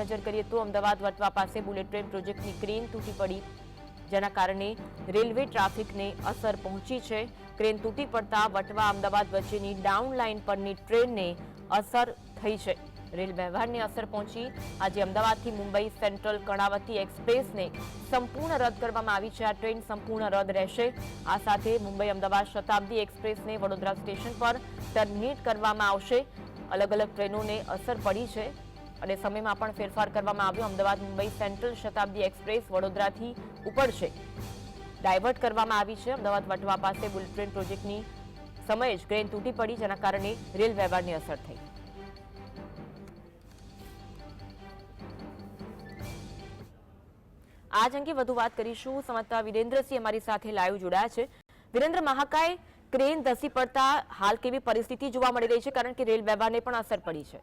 નજર કરીએ તો અમદાવાદ વટવા પાસે બુલેટ ટ્રેન પ્રોજેક્ટની ક્રેન તૂટી પડી. જેના કારણે રેલવે ટ્રાફિકને અસર પહોંચી છે. ક્રેન તૂટી પડતા વટવા અમદાવાદ વચ્ચેની ડાઉન લાઇન પરની ટ્રેનને અસર થઈ છે. રેલ વ્યવહારને અસર પહોંચી. આજે અમદાવાદથી મુંબઈ સેન્ટ્રલ કર્ણાવતી એક્સપ્રેસને સંપૂર્ણ રદ કરવામાં આવી છે. આ ટ્રેન સંપૂર્ણ રદ રહેશે. આ સાથે મુંબઈ અમદાવાદ શતાબ્દી એક્સપ્રેસને વડોદરા સ્ટેશન પર ટર્મિનેટ કરવામાં આવશે. અલગ અલગ ટ્રેનોને અસર પડી છે. અને સમયમાં પણ ફેરફાર કરવામાં આવ્યો. અમદાવાદ, મુંબઈ, સેન્ટ્રલ શતાબ્દી એક્સપ્રેસ વડોદરાથી ઉપડશે ડાયવર્ટ કરવામાં આવી છે. અમદાવાદ વટવા પાસે બુલેટ ટ્રેન પ્રોજેક્ટની સમયે જ ક્રેન તૂટી પડી, જેના કારણે રેલ વ્યવહારની અસર થઈ. આજ અંગે વધુ વાત કરીશું. સમજતા વિરેન્દ્રસિંહ અમારી સાથે લાઈવ જોડાયા છે. વિરેન્દ્ર, મહાકાય ક્રેન ધસી પડતા હાલ કેવી પરિસ્થિતિ જોવા મળી રહી છે? કારણ કે રેલ વ્યવહારને પણ અસર પડી છે.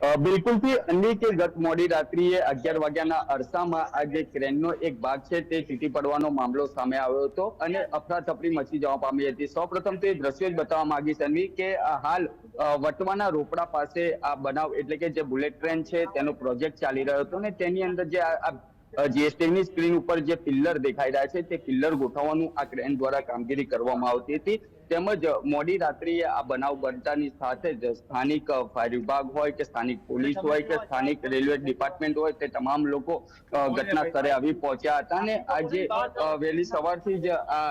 બિલકુલથી અન્ય કે ગત મોડી રાત્રિએ અગિયાર વાગ્યાના અરસામાં આ જે ક્રેનનો એક ભાગ છે તે તૂટી પડવાનો મામલો સામે આવ્યો હતો અને અફરાતફરી મચી જવા પામી હતી. સૌપ્રથમ તો એ દ્રશ્યો જ બતાવવા માંગી સન્વી કે હાલ વટવાના રોપડા પાસે આ બનાવ એટલે કે જે બુલેટ ટ્રેન છે તેનો પ્રોજેક્ટ ચાલી રહ્યો હતો અને તેની અંદર જે આ જીએસટીની સ્ક્રીન ઉપર જે પિલ્લર દેખાઈ રહ્યા છે તે પિલ્લર ગોઠવવાનું આ ક્રેન દ્વારા કામગીરી કરવામાં આવતી હતી. તેમજ મોડી રાત્રિએ આ બનાવ બનતાની સાથે જ સ્થાનિક ફાયર વિભાગ હોય કે સ્થાનિક પોલીસ હોય કે સ્થાનિક રેલવે ડિપાર્ટમેન્ટ હોય તે તમામ લોકો ઘટના સ્થળે આવી પહોંચ્યા હતા અને આજે જે વહેલી સવારથી જ આ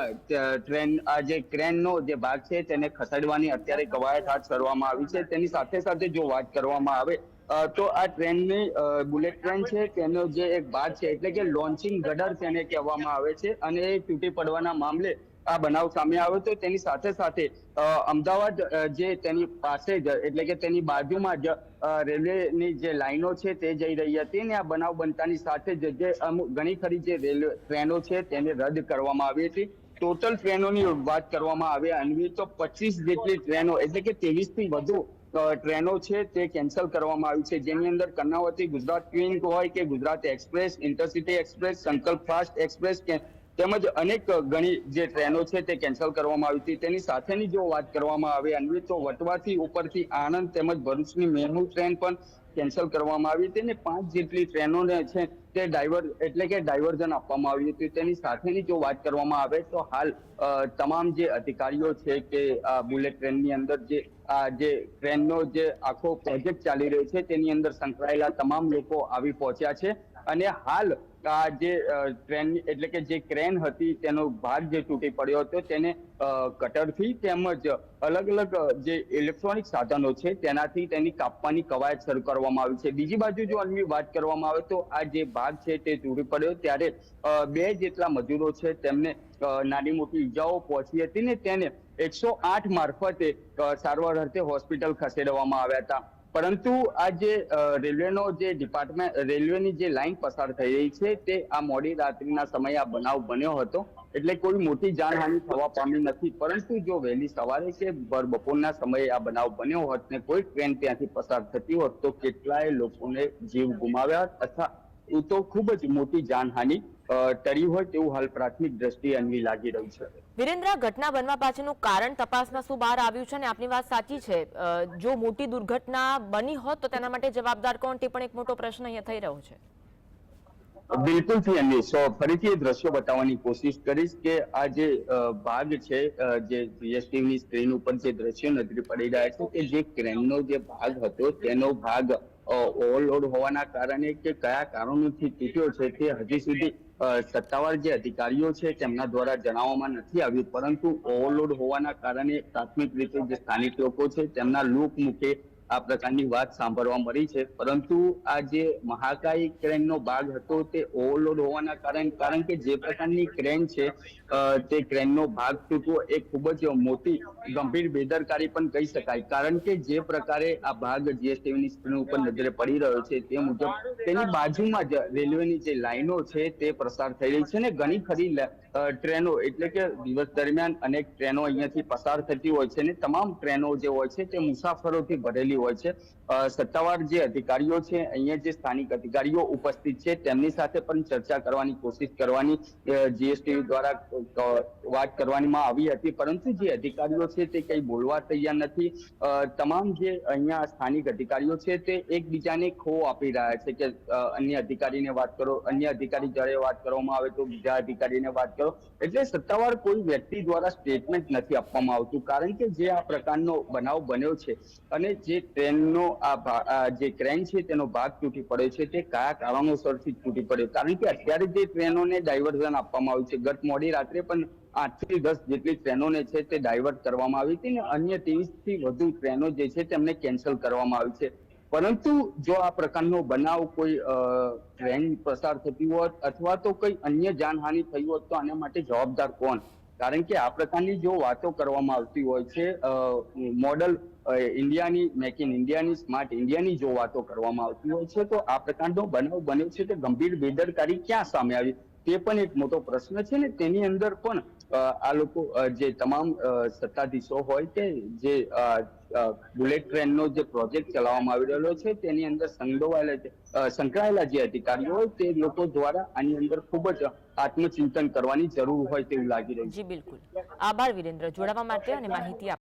ટ્રેન આ જે ક્રેનનો જે ભાગ છે તેને ખસેડવાની અત્યારે કવાયત હાથ કરવામાં આવી છે. તેની સાથે સાથે જો વાત કરવામાં આવે તો આ ટ્રેનની બુલેટ ટ્રેન છે, તેનો જે એક ભાગ છે, એટલે કે લોન્ચિંગ ગડર તેને કહેવામાં આવે છે, અને એ તૂટી પડવાના મામલે આ બનાવ સામે આવ્યો તો તેની સાથે સાથે અમદાવાદ જે તેની પાસે જ, એટલે કે તેની બાજુમાં જ રેલવેની જે લાઈનો છે, તે જઈ રહી હતી ને આ બનાવ બનતાની સાથે જ જે અમુક ઘણી ખરી જે રેલવે ટ્રેનો છે, તેને રદ કરવામાં આવી હતી. ટોટલ ટ્રેનોની વાત કરવામાં આવે, અન્વી, તો પચીસ જેટલી ટ્રેનો, એટલે કે ત્રેવીસથી વધુ ટ્રેનો છે તે કેન્સલ કરવામાં આવી છે. જેની અંદર કર્ણાવતી ગુજરાત ક્વીન હોય કે Gujarat express, intercity express, Sankalp fast express તેમજ અનેક ઘણી જે ટ્રેનો છે તે કેન્સલ કરવામાં આવી હતી. તેની સાથેની જો વાત કરવામાં આવે અન્વે તો વટવાથી ઉપરથી આણંદ તેમજ ભરૂચની મેમુ ટ્રેન પણ કેન્સલ કરવામાં આવી હતી અને પાંચ જેટલી ટ્રેનોને છે તે ડાયવર એટલે કે ડાયવર્ઝન આપવામાં આવ્યું હતું. તેની સાથેની જો વાત કરવામાં આવે તો હાલ તમામ જે અધિકારીઓ છે કે બુલેટ ટ્રેનની અંદર જે, આ જે ટ્રેનનો જે આખો પ્રોજેક્ટ ચાલી રહ્યો છે તેની અંદર સંકળાયેલા તમામ લોકો આવી પહોંચ્યા છે. અને હાલ આ જે ટ્રેન, એટલે કે જે ક્રેન હતી તેનો ભાગ જે તૂટી પડ્યો હતો તેને કટરથી તેમજ અલગ અલગ જે ઇલેક્ટ્રોનિક સાધનો છે તેનાથી તેની કાપવાની કવાયત શરૂ કરવામાં આવી છે. બીજી બાજુ જો અન્ય વાત કરવામાં આવે તો આ જે ભાગ છે તે તૂટી પડ્યો ત્યારે બે જેટલા મજૂરો છે તેમને નાની મોટી ઈજાઓ પહોંચી હતી ને તેને એકસો આઠ મારફતે સારવાર અર્થે હોસ્પિટલ ખસેડવામાં આવ્યા હતા. પરંતુ આ જે રેલવેનો જે ડિપાર્ટમેન્ટ રેલવેની જે લાઈન પસાર થઈ રહી છે, તે આ મોડી રાત્રિના સમયે આ બનાવ બન્યો હતો. એટલે કોઈ મોટી જાનહાનિ થવા પામી નથી. પરંતુ જો વહેલી સવારે કે ભર બપોરના સમયે આ બનાવ બન્યો હોત ને કોઈ ટ્રેન ત્યાંથી પસાર થતી હોત, તો કેટલાય લોકોને જીવ ગુમાવ્યા અથવા એ તો ખૂબ જ મોટી જાનહાનિ ટળી હોય તેવું હાલ પ્રાથમિક દ્રષ્ટિએ અન્વી લાગી રહ્યું છે. વિરેન્દ્ર ઘટના બનવા પાછળનું કારણ તપાસમાં શું બહાર આવ્યું છે અને આપની વાત સાચી છે. જો મોટી દુર્ઘટના બની હોત તો તેના માટે જવાબદાર કોણ? તે પણ એક મોટો પ્રશ્ન અહીંયા થઈ રહ્યો છે. બિલકુલથી અન્ય સો ફરીથી દ્રશ્યો બતાવવાની કોશિશ કરીશ કે આ જે ભાગ છે જે જીએસટીની સ્ક્રીન ઉપર જે દ્રશ્યો નજરે પડી રહ્યા છે કે જે ક્રેનનો જે ભાગ હતો તેનો ભાગ ઓવરલોડ હોવાના કારણે કે કયા કારણોથી તૂટ્યો છે તે હજી સુધી સત્તાવાર જે અધિકારીઓ છે તેમના દ્વારા જણાવવામાં નથી આવ્યું, પરંતુ ઓવરલોડ હોવાના કારણે પ્રાથમિક રીતે જે સ્થાનિક લોકો છે તેમના લોક મુખે આ પ્રકારની વાત સાંભળવા મળી છે. પરંતુ આ જે મહાકાય ક્રેનનો ભાગ હતો તે ઓવરલોડ હોવાના કારણે, કારણ કે જે પ્રકારની ક્રેન છે તે ક્રેનનો ભાગ તૂટવો એ ખૂબ જ મોટી, ગંભીર બેદરકારી પણ કહી શકાય. કારણ કે જે પ્રકારે આ ભાગ જીએસટીવીની સ્ક્રીન ઉપર નજરે પડી રહ્યો છે તે મુજબ તેની બાજુમાં જ રેલવેની જે લાઈનો છે તે પ્રસાર થઈ રહી છે ને ઘણી ખરી ટ્રેનો એટલે કે દિવસ દરમિયાન અનેક ટ્રેનો અહીંયાથી પસાર થતી હોય છે અને તમામ ટ્રેનો જે હોય છે તે મુસાફરોથી ભરેલી હોય છે. સત્તાવાર જે અધિકારીઓ છે, અહીંયા જે સ્થાનિક અધિકારીઓ ઉપસ્થિત છે, તેમની સાથે પણ ચર્ચા કરવાની કોશિશ કરવાની જીએસટી દ્વારા વાત કરવાનીમાં આવી હતી. પરંતુ જે અધિકારીઓ છે તે કંઈ બોલવા તૈયાર નથી. તમામ જે અહીંયા સ્થાનિક અધિકારીઓ છે તે એકબીજાને ખો આપી રહ્યા છે કે અન્ય અધિકારીને વાત કરો, અન્ય અધિકારી જ્યારે વાત કરવામાં આવે તો બીજા અધિકારીને વાત કરો એટલે સત્તાવાર કોઈ વ્યક્તિ દ્વારા સ્ટેટમેન્ટ નથી આપવામાં આવતું. કારણ કે જે આ પ્રકારનો બનાવ બન્યો છે અને જે ટ્રેનનો આ જે ક્રેન છે તેનો ભાગ તૂટી પડ્યો છે, તે કયા કારણોસરથી તૂટી પડ્યો? કારણ કે અત્યારે જે ટ્રેનોને ડાયવર્ઝન આપવામાં આવ્યું છે, ગત મોડી રાત્રે પણ આઠથી દસ જેટલી ટ્રેનોને છે તે ડાયવર્ટ કરવામાં આવી હતી અને અન્ય ત્રીસથી વધુ ટ્રેનો જે છે તેમને કેન્સલ કરવામાં આવી છે. પરંતુ જો આ પ્રકારનો બનાવ કોઈ ટ્રેન પસાર થતી હોત અથવા તો કંઈ અન્ય જાનહાનિ થઈ હોત, તો આના માટે જવાબદાર કોણ? કારણ કે આ પ્રકારની જો વાતો કરવામાં આવતી હોય છે મોડલ ઇન્ડિયાની મેક ઇન ઇન્ડિયાની સ્માર્ટ ઇન્ડિયાની જો વાતો કરવામાં આવતી હોય છે, તો આ પ્રકારનો બનાવ બન્યો છે તે ગંભીર બેદરકારી ક્યાં સામે આવી? તે પણ એક મોટો પ્રશ્ન છે ને, તેની અંદર પણ આ લોકો જે તમામ સત્તાધીશો હોય કે જે બુલેટ ટ્રેનનો જે પ્રોજેક્ટ ચલાવવામાં આવી રહ્યો છે, તેની અંદર સંડોવાયેલા સંકળાયેલા જે અધિકારીઓ હોય, તે લોકો દ્વારા આની અંદર ખૂબ જ આત્મચિંતન કરવાની જરૂર હોય તેવું લાગી રહ્યું છે. બિલકુલ. આભાર, વિરેન્દ્ર. જોડાવા માટે અને માહિતી